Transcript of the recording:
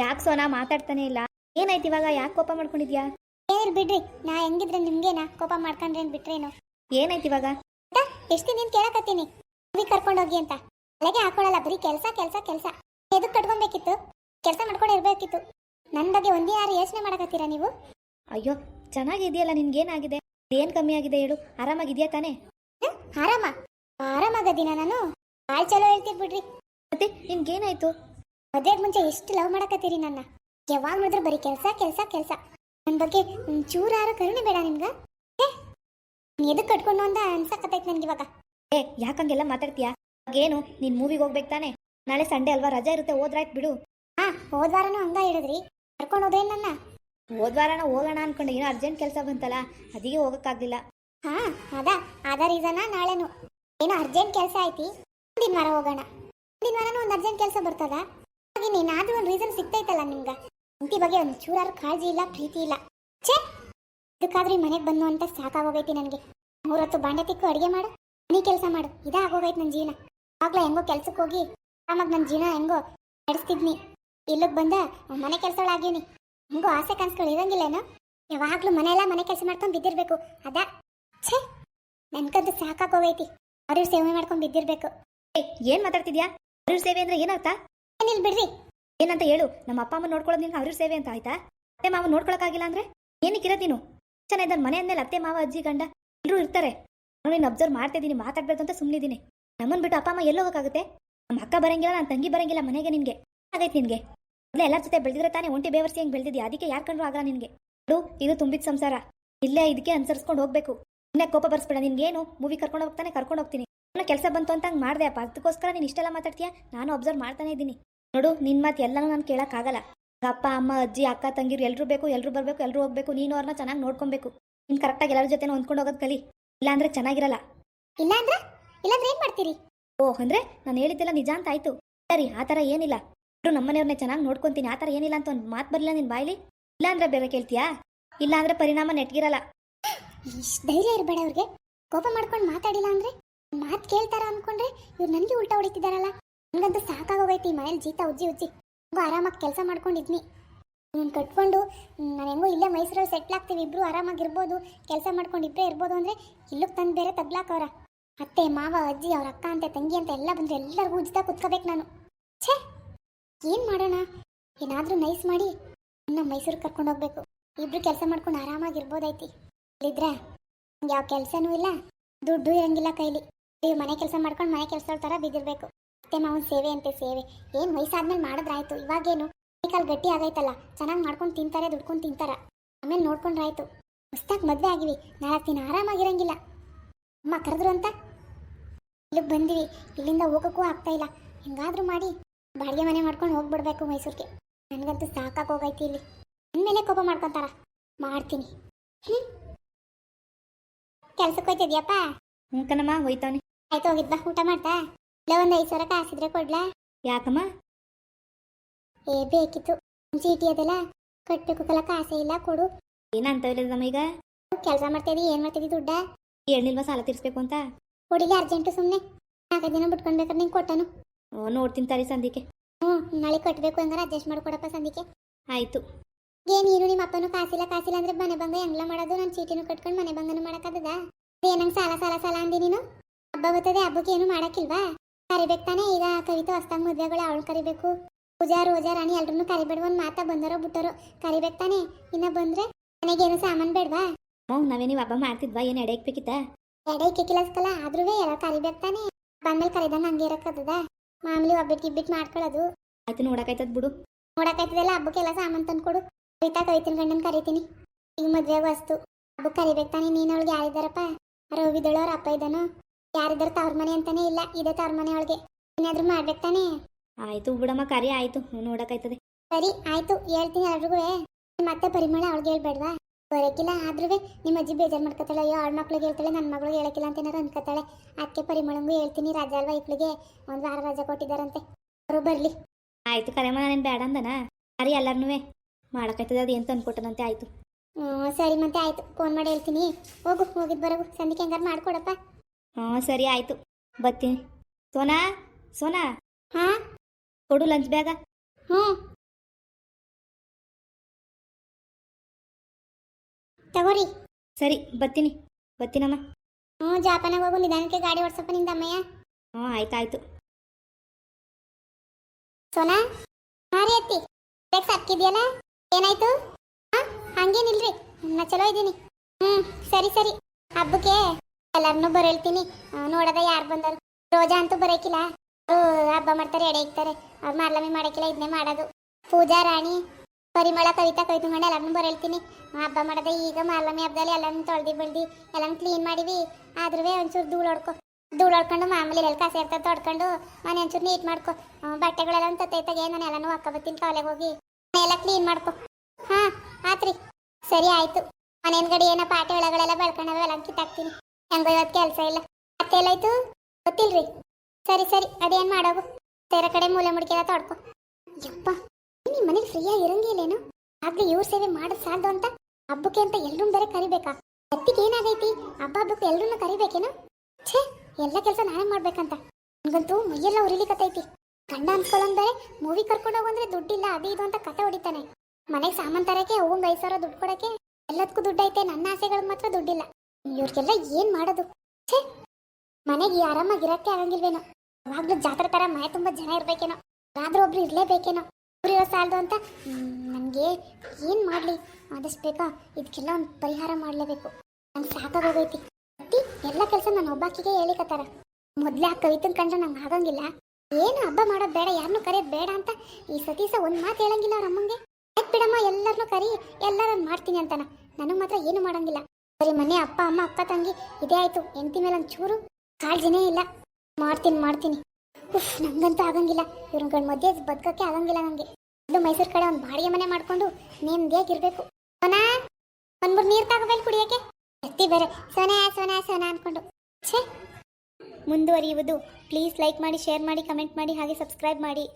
ಯಾಕೆ ಸೋನಾ ಮಾತಾಡ್ತಾನೆ ಇಲ್ಲ? ಏನಾಯ್ತು ಇವಾಗ? ಯಾಕೆ ಕೋಪ ಮಾಡ್ಕೊಂಡಿದ್ಯಾ? ಏನಿರ್ ಬಿಡ್ರಿ. ನಾ ಹೆಂಗಿದ್ರೆ ನಿಮ್ಗೇನ? ಕೋಪ ಮಾಡ್ಕೊಂಡ್ರೇನ್ ಬಿಟ್ರೇನು? ಏನಾಯ್ತು ಇವಾಗ? ಎಷ್ಟು ದಿನ ಕೇಳಕತ್ತೀನಿ. ಮೂವಿ ಕರ್ಕೊಂಡೋಗಿ ಅಂತ. ಅಲ್ಲಿಗೆ ಹಾಕೊಳ್ಳಲ್ಲ ಬರೀ ಕೆಲಸ ಕೆಲಸ ಕೆಲಸ. ಎದಕ್ ಕಟ್ಕೊಬೇಕಿತ್ತು ಕೆಲಸ ಮಾಡ್ಕೊಂಡು ಇರ್ಬೇಕಿತ್ತು. ನನ್ನ ಬಗ್ಗೆ ಒಂದೇ ಯಾರು ಯೋಚನೆ ಮಾಡಕತ್ತೀರಾ ನೀವು? ಅಯ್ಯೋ ಚೆನ್ನಾಗಿದೆಯಲ್ಲ ನಿನ್ಗೇನಾಗಿದೆ? ಏನ್ ಕಮ್ಮಿ ಆಗಿದೆ ಹೇಳು. ಆರಾಮಾಗಿದ್ಯಾ ತಾನೇ? ಆರಾಮ. ಆರಾಮಾಗದಿನ ನಾನು? ಭಾಳ ಚಲೋ ಹೇಳ್ತೀರಿ ಬಿಡ್ರಿ. ಮತ್ತೆ ನಿನ್ಗೇನಾಯ್ತು? ಮದ್ವೆಗ್ ಮುಂಚೆ ಎಷ್ಟು ಲವ್ ಮಾಡಕತ್ತೀರಿ ನನ್ನ? ಯಾವಾಗ ನೋಡಿದ್ರು ಬರೀ ಕೆಲಸ ಕೆಲಸ ಕೆಲಸ. ನನ್ನ ಬಗ್ಗೆ ಚೂರಾರು ಕರುಣೆ ಬೇಡ ನಿಮ್ಗ. ಎದಕ್ ಕಟ್ಕೊಂಡು ಅಂತ ಅನ್ಸಕತ್ತೈತ್ ನನ್ಗೆ ಇವಾಗ. ಏ ಯಾಕಂಗೆಲ್ಲ ಮಾತಾಡ್ತೀಯಾ? ಏನು ನಿನ್ ಮೂವಿಗೆ ಹೋಗ್ಬೇಕು ತಾನೆ. ನಾಳೆ ಸಂಡೇ ಅಲ್ವಾ? ರಜಾ ಇರುತ್ತೆ ಹೋದ್ರಾಯ್ತು ಬಿಡು. ಹಾ ಹೋದ್ವಾರನು ಹಂಗ ಹೇಳಿದ್ರಿ. ಕರ್ಕೊಂಡು ಹೋದೇನ್ ನನ್ನ? ಹೋದ್ವಾರನ ಹೋಗೋಣ ಅನ್ಕೊಂಡೆ. ಏನೋ ಅರ್ಜೆಂಟ್ ಕೆಲಸ ಬಂತಲ್ಲ ಅದಿಗೆ ಹೋಗಕ್ಕಾಗ್ಲಿಲ್ಲ. ಹಾ ಅದ ಅದ ರೀಸನ ನಾಳೆನು. ಏನೋ ಅರ್ಜೆಂಟ್ ಕೆಲಸ ಐತಿ ಮುಂದಿನ ವಾರ ಹೋಗೋಣ. ಮುಂದಿನ ವಾರನೂ ಒಂದು ಅರ್ಜೆಂಟ್ ಕೆಲಸ ಬರ್ತದ? ನೀನಾದ್ರೂ ಒಂದು ರೀಸನ್ ಸಿಗ್ತೈತಲ್ಲ ನಿಮ್ಗ? ಇಂತಿ ಬಗ್ಗೆ ಒಂದು ಚೂರಾರು ಕಾಳಜಿ ಇಲ್ಲ, ಪ್ರೀತಿ ಇಲ್ಲ. ಛೇ! ಇದಕ್ಕಾದ್ರೂ ಮನೆಗೆ ಬಂದು ಅಂತ ಸಾಕಾಗೋಗೈತಿ ನನಗೆ. ಮೂರೊತ್ತು ಬಾಂಡೆ ತಿಕ್ಕು ಅಡುಗೆ ಮಾಡು. ಮನೆ ಕೆಲಸ ಮಾಡು. ಇದೇ ಆಗೋಗೈತಿ ನನ್ನ ಜೀವನ. ಆಗ್ಲೇ ಹೆಂಗೋ ಕೆಲ್ಸಕ್ಕೆ ಹೋಗಿ ಆಮಾಗ ನನ್ನ ಜೀವನ ಹೆಂಗೋ ನಡೆಸ್ತಿದ್ನಿ. ಇಲ್ಲಿಗೆ ಬಂದ ಮನೆ ಕೆಲಸಗಳಾಗೀನಿ ಹೆಂಗೋ ಆಸೆ ಕನ್ಸ್ಗಳು ಇರಂಗಿಲ್ಲೇನೋ ಯಾವಾಗ್ಲೂ ಎಲ್ಲ ಮನೆ ಕೆಲಸ ಮಾಡ್ಕೊಂಡು ಬಿದ್ದಿರ್ಬೇಕು. ಅದ? ಛೇ! ನನ್ಕಂತೂ ಸಾಕಾಗೋಗೈತಿ. ಅವ್ರ ಸೇವೆ ಮಾಡ್ಕೊಂಡು ಬಿದ್ದಿರ್ಬೇಕು. ಏ ಏನ್ ಮಾತಾಡ್ತಿದ್ಯಾ? ಅವ್ರ ಸೇವೆ ಅಂದ್ರೆ ಏನರ್ಥ ಏನಿಲ್ಲ ಬಿಡ್ರಿ. ಏನಂತ ಹೇಳು, ನಮ್ಮ ಅಪ್ಪ ಅಮ್ಮ ನೋಡ್ಕೊಳ್ಳೋದು ನಿನ್ಗೆ ಅವ್ರ ಸೇವೆ ಅಂತ ಆಯ್ತಾ? ಅತ್ತೆ ಮಾವ ನೋಡ್ಕೊಳಕ್ಕಾಗಿಲ್ಲ ಅಂದ್ರೆ ಏನಕ್ಕಿರೋದು ನೀನು? ಚೆನ್ನಾಗಿ ಮನೆ ಅಂದ್ಮೇಲೆ ಅತ್ತೆ ಮಾವ, ಅಜ್ಜಿ, ಗಂಡ ಎಲ್ಲರೂ ಇರ್ತಾರೆ. ನಾನು ನೀನು ಅಬ್ಸರ್ವ್ ಮಾಡ್ತಾ ಇದ್ದೀನಿ ಮಾತಾಡ್ಬೇಕು ಅಂತ ಸುಮ್ಮನಿದ್ದೀನಿ ನಮ್ಮನ್ ಬಿಟ್ಟು ಅಪ್ಪ ಅಮ್ಮ ಎಲ್ಲಿ ಹೋಗಕ್ಕಾಗುತ್ತೆ ನಮ್ಮ ಅಕ್ಕ ಬರಂಗಿಲ್ಲ, ನನ್ನ ತಂಗಿ ಬರಂಗಿಲ್ಲ ಮನೆಗೆ ನಿನ್ಗೆ. ಆಗೈತೆ ನಿನ್ಗೆ? ಮೊದಲೇ ಎಲ್ಲರ ಜೊತೆ ಬೆಳೆದಿದ್ರೆ ತಾನೇ ಒಂಟಿ ಬೇವರ್ಸಿ ಹೆಂಗ್ ಬೆಳೆದಿದ್ಯಾ? ಅದಕ್ಕೆ ಯಾರ್ ಕಂಡ್ರು ಆಗಲ್ಲ ನಿನ್ಗೆ. ನೋಡು, ಇದು ತುಂಬಿದ ಸಂಸಾರ. ಇಲ್ಲೇ ಇದಕ್ಕೆ ಅನ್ಸರ್ಸ್ಕೊಂಡು ಹೋಗ್ಬೇಕು. ಇನ್ನೇ ಕೋಪ ಬರ್ಸ್ಬೇಡ, ನಿನ್ಗೇನು? ಮೂವಿ ಕರ್ಕೊಂಡು ಹೋಗ್ತಾನೆ, ಕರ್ಕೊಂಡು ಹೋಗ್ತೀನಿ. ನಾನು ಕೆಲಸ ಬಂತು ಅಂತ ಹಂಗೆ ಮಾಡಿದೆ, ಅಪ್ಪ. ಅದಕ್ಕೋಸ್ಕರ ನೀನು ಇಷ್ಟೆಲ್ಲ ಮಾತಾಡ್ತೀಯಾ? ನಾನು ಅಬ್ಸರ್ವ್ ಮಾಡ್ತಾನೆ ಇದ್ದೀನಿ. ನೋಡು ನಿನ್ ಮಾತು ಎಲ್ಲನೂ ನಾನು ಕೇಳಕ್ಕಾಗಲ್ಲ. ಅಪ್ಪ ಅಮ್ಮ ಅಜ್ಜಿ ಅಕ್ಕ ತಂಗಿರು ಎಲ್ಲರೂ ಬೇಕು ಎಲ್ಲರೂ ಬರಬೇಕು ಎಲ್ಲರೂ ಹೋಗ್ಬೇಕು ನೀನು ಅವ್ರನ್ನ ಚೆನ್ನಾಗಿ ನೋಡ್ಕೊಬೇಕು. ನೀನು ಕರೆಕ್ಟಾಗಿ ಎಲ್ಲರ ಜೊತೆ ಹೊಂದ್ಕೊಂಡು ಹೋಗೋದು ಕಲಿ. ಇಲ್ಲಾಂದ್ರೆ ಚೆನ್ನಾಗಿರಲ್ಲ. ಇಲ್ಲ ಅಂದ್ರೆ ಇಲ್ಲಾಂದ್ರೆ ಏನ್ ಮಾಡ್ತೀರಿ? ಓಹ್ ಅಂದ್ರೆ ನಾನು ಹೇಳಿದ್ದೆಲ್ಲ ನಿಜ ಅಂತ ಆಯ್ತು. ಸರಿ ಆ ಥರ ಏನಿಲ್ಲ. ಇಬ್ರು ನಮ್ಮನೆಯವ್ರನ್ನ ಚೆನ್ನಾಗಿ ನೋಡ್ಕೊಂತೀನಿ. ಆ ಥರ ಏನಿಲ್ಲ ಅಂತ ಒಂದು ಮಾತು ಬರಲಿಲ್ಲ ನಿನ್ ಬಾಯ್ಲಿ ಇಲ್ಲಾಂದ್ರೆ ಬೇರೆ ಕೇಳ್ತೀಯಾ? ಇಲ್ಲಾಂದ್ರೆ ಪರಿಣಾಮ ನೆಟ್ಗಿರಲ್ಲ. ಇಷ್ಟು ಧೈರ್ಯ ಇರಬೇಡ ಅವ್ರಿಗೆ ಕೋಪ ಮಾಡ್ಕೊಂಡು ಮಾತಾಡಿಲ್ಲ ಅಂದ್ರೆ? ಮಾತು ಕೇಳ್ತಾರ ಅನ್ಕೊಂಡ್ರೆ ಇವ್ರು ನನಗೆ ಉಲ್ಟಾ ಹೊಡಿತಿದಾರಲ್ಲ. ನನಗಂತೂ ಸಾಕಾಗೋಗೈತಿ ಮನೇಲಿ ಜೀತ, ಉಜ್ಜಿ ಉಜ್ಜಿ. ಆರಾಮಾಗಿ ಕೆಲಸ ಮಾಡ್ಕೊಂಡಿದ್ನಿ. ನಾನು ಕಟ್ಕೊಂಡು, ನಾನು ಹೆಂಗೋ ಇಲ್ಲೇ ಮೈಸೂರಲ್ಲಿ ಸೆಟ್ಲ್ ಆಗ್ತೀವಿ, ಇಬ್ರು ಆರಾಮಾಗಿರ್ಬೋದು, ಕೆಲಸ ಮಾಡ್ಕೊಂಡು ಇಬ್ಬರೇ ಇರ್ಬೋದು ಅಂದ್ರೆ ಇಲ್ಲಿಗೆ ತಂದು ಬೇರೆ ತಗ್ಲಾಕವ್ರ ಅತ್ತೆ, ಮಾವ, ಅಜ್ಜಿ, ಅವ್ರ ಅಕ್ಕ ಅಂತ, ತಂಗಿ ಅಂತ ಎಲ್ಲ ಬಂದ್ರೆ ಎಲ್ಲರಿಗೂ ಉಜ್ತಾ ಕುತ್ಕೋಬೇಕು ನಾನು. ಛೇ! ಏನು ಮಾಡೋಣ? ಏನಾದರೂ ನೈಸ್ ಮಾಡಿ ಇನ್ನು ಮೈಸೂರಿಗೆ ಕರ್ಕೊಂಡು ಹೋಗ್ಬೇಕು. ಇಬ್ರು ಕೆಲಸ ಮಾಡ್ಕೊಂಡು ಆರಾಮಾಗಿರ್ಬೋದೈತಿ. ಇಲ್ಲಿದ್ರೆ ಯಾವ ಕೆಲಸನೂ ಇಲ್ಲ, ದುಡ್ಡು ಇರಂಗಿಲ್ಲ ಕೈಲಿ. ನೀವು ಮನೆ ಕೆಲಸ ಮಾಡ್ಕೊಂಡು ಮನೆ ಕೆಲಸದ ಥರ ಬಿದ್ದಿರ್ಬೇಕು. ಅತ್ತೆ ಮಾವನ ಸೇವೆ ಅಂತೆ ಸೇವೆ. ಏನು ವಯಸ್ಸಾದ್ಮೇಲೆ ಮಾಡಿದ್ರಾಯ್ತು ಇವಾಗೇನು? ಕಾಲು ಗಟ್ಟಿ ಆಗೈತಲ್ಲ ಚೆನ್ನಾಗಿ ಮಾಡ್ಕೊಂಡು ತಿಂತಾರೆ ದುಡ್ಕೊಂಡು ತಿಂತಾರ. ಆಮೇಲೆ ನೋಡ್ಕೊಂಡ್ರಾಯ್ತು. ಹೊಸ್ದಾಗಿ ಮದುವೆ ಆಗಿವಿ ನಾಲ್ಕು ದಿನ ಆರಾಮಾಗಿರಂಗಿಲ್ಲ. ಅಮ್ಮ ಕರೆದ್ರು ಅಂತ? ಇಲ್ಲಿಗೆ ಬಂದಿವಿ ಇಲ್ಲಿಂದ ಹೋಗೋಕ್ಕೂ ಆಗ್ತಾ ಇಲ್ಲ. ಹೆಂಗಾದ್ರೂ ಮಾಡಿ. ಬಾಡಿಗೆ ಮನೆ ಮಾಡ್ಕೊಂಡು ಹೋಗ್ಬಿಡ್ಬೇಕು ಮೈಸೂರಿಗೆ. ನನಗಂತೂ ಸಾಕಾಗಿ ಹೋಗೈತಿ ಇಲ್ಲಿ. ಇನ್ಮೇಲೆ ಕೋಪ ಮಾಡ್ಕೊತಾರ? ಮಾಡ್ತೀನಿ. ಹ್ಞೂ ಕೆಲ್ಸಕ್ಕೆ ಹೋಯ್ತಿದ್ಯಪ್ಪ? ಹ್ಞೂ ಕಣಮ್ಮ ಹೋಯ್ತಾನೆ ಆಯ್ತು ಹೋಗಿದ್ದ ಊಟ ಮಾಡ್ತಾ? ಇಲ್ಲ ಒಂದು ಐದು ಸಾವಿರ ಕಾಸಿದ್ರೆ ಕೊಡ್ಲಾ? ಯಾಕಮ್ಮ? ಏ ಬೇಕಿತ್ತು. ಚೀಟಿ ಅದಲ್ಲ ಕಟ್ಟಬೇಕು ಕಲ ಕಾಸೆ ಇಲ್ಲ ಕೊಡು. ಏನಂತ ಹೇಳಿದಮ್ಮ ಈಗ? ಕೆಲಸ ಮಾಡ್ತಿದ್ದಿ ಏನ್ ಮಾಡ್ತಿದ್ದಿ ದುಡ್ಡ? ಹೇಳಿಲ್ವಾ ಸಾಲ ತೀರಿಸ್ಬೇಕು ಅಂತ. ಕೊಡಿಲಿ ಅರ್ಜೆಂಟು ಸುಮ್ಮನೆ ನಾಲ್ಕೈದು ದಿನ ಬಿಟ್ಕೊಂಡ್ಬೇಕಾದ್ರೆ ನಿಂಗೆ ಕೊಟ್ಟನು. ಓ ನೋಡ್ತೀನಿ ತಾರಿ ಸಂದಿಕೆ. ಹ್ಞೂ ನಾಳೆ ಕಟ್ಟಬೇಕು ಹಂಗಾರೆ ಅಡ್ಜಸ್ಟ್ ಮಾಡ್ಕೊಡಪ್ಪ ಸಂದಿಕೆ. ಆಯ್ತು. ಏ ನೀನು ನಿಮ್ಮ ಅಪ್ಪನು ಕಾಸಿಲ್ಲ ಕಾಸಿಲ್ಲ ಅಂದ್ರೆ ಮನೆ ಬಂಗ ಹೆಂಗ್ಲ ಮಾಡೋದು? ನಾನು ಚೀಟಿನೂ ಕಟ್ಕೊಂಡು ಮನೆ ಬಂಗನು ಮಾಡೋಕ್ಕಾಗದ ಏನಂಗ್ ಸಾಲ ಸಾಲ ಸಾಲ ಅಂದಿ ನೀನು? ಹಬ್ಬ ಬರ್ತದೆ ಹಬ್ಬಕ್ಕೆ ಏನು ಮಾಡಕ್ಕಿಲ್ವಾ? ಕರಿಬೇಕು ತಾನೇ? ಈಗ ಕವಿತಾ ಹೊಸ್ತಾಗ ಮದುವೆಗಳು ಅವಳು ಕರಿಬೇಕು. ಪೂಜಾ ರೋಜಾ ರಾಣಿ ಎಲ್ರನ್ನೂ ಕರಿಬೇಡ ಒಂದು ಮಾತಾ ಬಂದರೋ ಬಿಟ್ಟರೋ. ಕರಿಬೇಕು ತಾನೇ? ಇನ್ನ ಬಂದ್ರೆ ಮನೆಗೇನು ಸಾಮಾನು ಬೇಡವಾ? ಹ್ಞೂ ನಾವೇನೀವು ಹಬ್ಬ ಮಾಡ್ತಿದ್ವಾ? ಏನು ಎಡೆ ಇಕ್ಬೇಕಿತ್ತ ಎಡೆ ಇಕ್ಕಿಲ್ಲಸ್ಕಲ್ಲ ಆದ್ರೂ ಎಲ್ಲ ಕರಿಬೇಕು ತಾನೇ? ಬಂದ್ಮೇಲೆ ಕರಿದಂಗ ಹಂಗೆ ಇರಕ್ಕದ ಮಾಮೂಲಿ ಒಬ್ಬಿಟ್ಟು ಗಿಬ್ಬಿಟ್ಟು ಮಾಡ್ಕೊಳ್ಳೋದು ಆಯ್ತು ನೋಡಕ್ಕಾಯ್ತದ ಬಿಡು. ನೋಡಕ್ಕಾಯ್ತದಲ್ಲ ಹಬ್ಬಕ್ಕೆಲ್ಲ ಸಾಮಾನು ತಂದ್ಕೊಡು ಕವಿತಾ ಕವಿತಿನ ಗಂಡನ್ ಕರಿತೀನಿ. ಈಗ ಮದ್ವೆ ವಸ್ತು. ಹಬ್ಬಕ್ಕೆ ಕರಿಬೇಕು ತಾನೇ? ನೀನು ಅವಳಿಗೆ ಯಾರಿದ್ದಾರಪ್ಪ? ರವಿದಳು ಅವ್ರ ಅಪ್ಪ ಇದ್ದಾನೋ? ಯಾರಿದ್ದಾರ ತವ್ರ ಮನೆ ಅಂತಾನೆ ಇಲ್ಲ ಇದೆ ತವ್ರ ಮನೆ ಒಳಗೆ ಏನಾದ್ರೂ ಮಾಡ್ಬೇಕಾನೆ ತಾನೇ? ಆಯ್ತು ಬಿಡಮ್ಮ ಕರಿ ಆಯ್ತು. ನೋಡಕ್ಕಾಯ್ತದೆ. ಸರಿ ಆಯ್ತು. ಹೇಳ್ತೀನಿ ಎಲ್ರಿಗೂ. ಮತ್ತೆ ಪರಿಮಳ ಅವಳಿಗೆ ಹೇಳ್ಬೇಡ್ವಾ? ಬರೋಕಿಲ್ಲ ಆದ್ರೂ ನಿಮ್ಮ ಅಜ್ಜಿ ಬೇಜಾರು ಮಾಡ್ಕೊತಾಳೆ. ಅಯ್ಯೋ ಅವಳ ಮಕ್ಳಿಗೆ ಹೇಳ್ತಾಳೆ ನನ್ನ ಮಗಳಿಗೆ ಹೇಳಕ್ಕಿಲ್ಲ ಅಂತ ಏನಾರು ಅನ್ಕೋತಾಳೆ. ಅದಕ್ಕೆ ಪರಿಮಳಂಗೂ ಹೇಳ್ತೀನಿ ರಜಾ ಅಲ್ವಾ ಇಪ್ಳಿಗೆ ಒಂದು ವಾರ ರಜಾ ಕೊಟ್ಟಿದ್ದಾರಂತೆ. ಅವರು ಬರಲಿ. ಆಯ್ತು ಕರೆಮ್ಮ ನಾನೇನು ಬೇಡ ಅಂದನ? ಕರಿ ಎಲ್ಲಾರ್ನೂ ಮಾಡಕ್ಕಾಯ್ತದೆ ಅದು ಎಂತ ಅನ್ಕೊಟ್ಟನಂತೆ ಆಯ್ತು. ಹ್ಞೂ ಸರಿ ಮತ್ತೆ ಆಯ್ತು. ಫೋನ್ ಮಾಡಿ ಹೇಳ್ತೀನಿ. ಹೋಗು ಹೋಗಿದ್ ಬರೋಗು. ಸಂಧಿಕೆ ಹೆಂಗಾರು ಮಾಡ್ಕೊಡಪ್ಪ. ಹಾಂ ಸರಿ ಆಯಿತು. ಬರ್ತೀನಿ ಸೋನಾ ಸೋನಾ. ಹಾಂ? ಕೊಡು ಲಂಚ್ ಬ್ಯಾಗ. ಹ್ಞೂ. ತಗೋರಿ. ಸರಿ ಬರ್ತೀನಿ ಬತ್ತೀನಮ್ಮ. ಹ್ಞೂ ಜಾಪನ ಹೋಗು ನಿಧಾನಕ್ಕೆ ಗಾಡಿ ಓಡ್ಸಪ್ಪ ನಿಂದ ಅಮ್ಮಯ್ಯ. ಹ್ಞೂ ಆಯ್ತಾಯ್ತು. ಸೋನಾ? ಹಾಂ ರೀ ಅತ್ತಿ. ಬ್ರೇಕ್ ಸಾಕಿದೆಯಲ್ಲ ಏನಾಯ್ತು? ಹಾಂ ಹಂಗೇನಿಲ್ರಿ. ನಾ ಚಲೋ ಇದ್ದೀನಿ. ಹ್ಞೂ ಸರಿ ಸರಿ. ಹಬ್ಬಕ್ಕೆ ಎಲ್ಲರನ್ನೂ ಬರೇಳ್ತೀನಿ ನೋಡದ ಯಾರು ಬಂದರು ರೋಜಾ ಅಂತೂ ಬರೋಕಿಲ್ಲ. ಹಬ್ಬ ಮಾಡ್ತಾರೆ, ಎಡೆ ಇಕ್ತಾರೆ. ಅವ್ರು ಮಾರ್ಲಮಿ ಮಾಡಕ್ಕಿಲ್ಲ ಇದನ್ನೇ ಮಾಡೋದು. ಪೂಜಾ, ರಾಣಿ, ಪರಿಮಳ, ಕವಿತಾ, ಕವಿತು ಮಾಡಿ ಎಲ್ಲರನ್ನೂ ಬರೇಳ್ತೀನಿ ಹಬ್ಬ ಮಾಡದ ಈಗ ಮಾರ್ಲಮಿ ಹಬ್ಬದಲ್ಲಿ ಎಲ್ಲರನ್ನೂ ತೊಳ್ದು ಬಳ್ದಿ ಎಲ್ಲನೂ ಕ್ಲೀನ್ ಮಾಡಿವಿ. ಆದ್ರೂ ಒಂಚೂರು ಧೂಳು ಹೊಡ್ಕೊ. ಧೂಳು ಹೊಡ್ಕೊಂಡು ಮಾಮೂಲಿ ಎಲ್ಲ ಕಸ ಇರ್ತದೆ ತೊಡ್ಕೊಂಡು ಮನೆ ಒಂಚೂರು ನೀಟ್ ಮಾಡ್ಕೊ. ಬಟ್ಟೆಗಳೆಲ್ಲ ಒಂದು ತತ್ತೈತಾಗೆ ನಾನು ಎಲ್ಲನೂ ಹಾಕೋಬತ್ತೀನಿ ಕಾಲೆಗೆ ಹೋಗಿ. ಎಲ್ಲ ಕ್ಲೀನ್ ಮಾಡ್ಕೊ. ಹಾ, ಆತ್ರಿ. ಸರಿ, ಆಯ್ತು. ಮನೆಯ ಹಿಂದ್ಗಡೆ ಏನೋ ಪಾಟೆ ಒಳಗಳೆಲ್ಲ ಬೆಳ್ಕೊಂಡಾಗ ಎಲ್ಲ ಕಿತ್ತಾಕ್ತೀನಿ. ಹೆಂಗೋ ಇವತ್ತು ಕೆಲಸ ಇಲ್ಲ. ಮತ್ತೆ ಎಲ್ಲಾಯ್ತು? ಗೊತ್ತಿಲ್ರಿ. ಸರಿ ಸರಿ ಅದೇನ್ ಮಾಡೋಗು? ಸೇರ ಕಡೆ ಮೂಲೆ ಮುಡಿಕೆಲ್ಲ ತೊಡ್ಕೊ. ಯಪ್ಪ ನಿಮ್ಮ ಮನೇಲಿ ಫ್ರೀಯಾಗಿ ಇರಂಗಿಲ್ಲೇನು ಆಗ್ಲಿ ಇವ್ರ ಸೇವೆ ಮಾಡೋದು ಸಾಧ್ಯ ಅಂತ ಹಬ್ಬಕ್ಕೆ ಅಂತ ಎಲ್ಲರೂ ಬೇರೆ ಕರಿಬೇಕಾ? ಅತ್ತಿಗೆ ಏನಾಗೈತಿ? ಹಬ್ಬ ಹಬ್ಬಕ್ಕೆ ಎಲ್ರನ್ನೂ ಕರಿಬೇಕೇನು? ಛೇ, ಎಲ್ಲ ಕೆಲಸ ನಾನೇ ಮಾಡ್ಬೇಕಂತ. ನನಗಂತೂ ಮೈಯೆಲ್ಲ ಉರಿಲಿಕತ್ತೈತಿ. ಗಂಡ ಅನ್ಸ್ಕೊಳ್ಳೋನ್ ಮೂವಿ ಕರ್ಕೊಂಡು ಹೋಗಂದ್ರೆ ದುಡ್ಡಿಲ್ಲ, ಅದು ಇದು ಅಂತ ಕತೆ ಹೊಡಿತಾನೆ. ಮನೆಗೆ ಸಾಮಾನ್ ತರಕ್ಕೆ ಅವಂಗ್ ಐದು ಸಾವಿರ ದುಡ್ಡು ಕೊಡಕ್ಕೆ ಎಲ್ಲದಕ್ಕೂ ದುಡ್ಡು ಐತೆ ನನ್ನ ಆಸೆಗಳಿಗೆ ಮಾತ್ರ ದುಡ್ಡಿಲ್ಲ. ಇವ್ರಿಗೆಲ್ಲ ಏನ್ ಮಾಡೋದು? ಛೇ! ಮನೆಗೆ ಆರಾಮಾಗಿರಕ್ಕೆ ಆಗಂಗಿಲ್ವೇನೋ? ಯಾವಾಗ್ಲೂ ಜಾತ್ರೆ ತರ ಮನೆ ತುಂಬಾ ಜನ ಇರ್ಬೇಕೇನೋ? ಯಾರಾದ್ರೂ ಒಬ್ರು ಇರ್ಲೇಬೇಕೇನೋ? ಇರೋ ಸಾಲದು ಅಂತ? ನನಗೆ ಏನ್ ಮಾಡ್ಲಿ? ಆದಷ್ಟು ಬೇಕಾ ಇದಕ್ಕೆಲ್ಲ ಒಂದು ಪರಿಹಾರ ಮಾಡ್ಲೇಬೇಕು. ನಂಗೆ ಸಾಕಾಗೋಗೈತಿ. ಅತ್ತಿ ಎಲ್ಲ ಕೆಲಸ ನಾನು ಒಬ್ಬಾಕಿಗೆ ಹೇಳಿಕತ್ತಾರ. ಮೊದ್ಲೇ ಆ ಕವಿತನ್ ಕಂಡ್ರೆ ನಂಗೆ ಆಗಂಗಿಲ್ಲ. ಏನು ಹಬ್ಬ ಮಾಡೋದು ಬೇಡ ಯಾರನ್ನೂ ಕರೆಯೋದು ಬೇಡ ಅಂತ ಈ ಸತೀಸ ಒಂದು ಮಾತು ಹೇಳಂಗಿಲ್ಲ ಅವ್ರ ಅಮ್ಮಂಗೆ? ಬಿಡಮ್ಮ ಎಲ್ಲರನ್ನೂ ಕರಿ ಎಲ್ಲರನ್ನು ಮಾಡ್ತೀನಿ ಅಂತಾನ. ನನಗೆ ಮಾತ್ರ ಏನು ಮಾಡಂಗಿಲ್ಲ. ಬರೀ ಮನೆ ಅಪ್ಪ, ಅಮ್ಮ, ಅಕ್ಕ, ತಂಗಿ, ಇದೇ ಆಯ್ತು. ಹೆಂಡತಿ ಮೇಲೆ ಒಂಚೂರು ಚೂರು ಕಾಳಜಿನೇ ಇಲ್ಲ. ಮಾಡ್ತೀನಿ ಮಾಡ್ತೀನಿ. ಉಫ್, ನಂಗಂತೂ ಆಗಂಗಿಲ್ಲ. ಇವ್ರಗಳ ಮಧ್ಯೆ ಬದುಕಕ್ಕೆ ಆಗಂಗಿಲ್ಲ ನನಗೆ ಅದು ಮೈಸೂರು ಕಡೆ ಒಂದು ಬಾಡಿಗೆ ಮನೆ ಮಾಡ್ಕೊಂಡು ನೆಮ್ಮದಿಯಾಗಿರ್ಬೇಕು ಸೋನಾ, ಒಂದ್ಮೂರು ನೀರು ತಗೋಬೇಕು ಕುಡಿಯೋಕೆ ಎತ್ತಿ ಬೇರೆ. ಸೋನಾ ಸೋನಾ ಸೋನಾ ಅನ್ಕೊಂಡು. ಛೇ. ಮುಂದುವರಿಯುವುದು. ಪ್ಲೀಸ್ ಲೈಕ್ ಮಾಡಿ, ಶೇರ್ ಮಾಡಿ, ಕಮೆಂಟ್ ಮಾಡಿ, ಹಾಗೆ ಸಬ್ಸ್ಕ್ರೈಬ್ ಮಾಡಿ.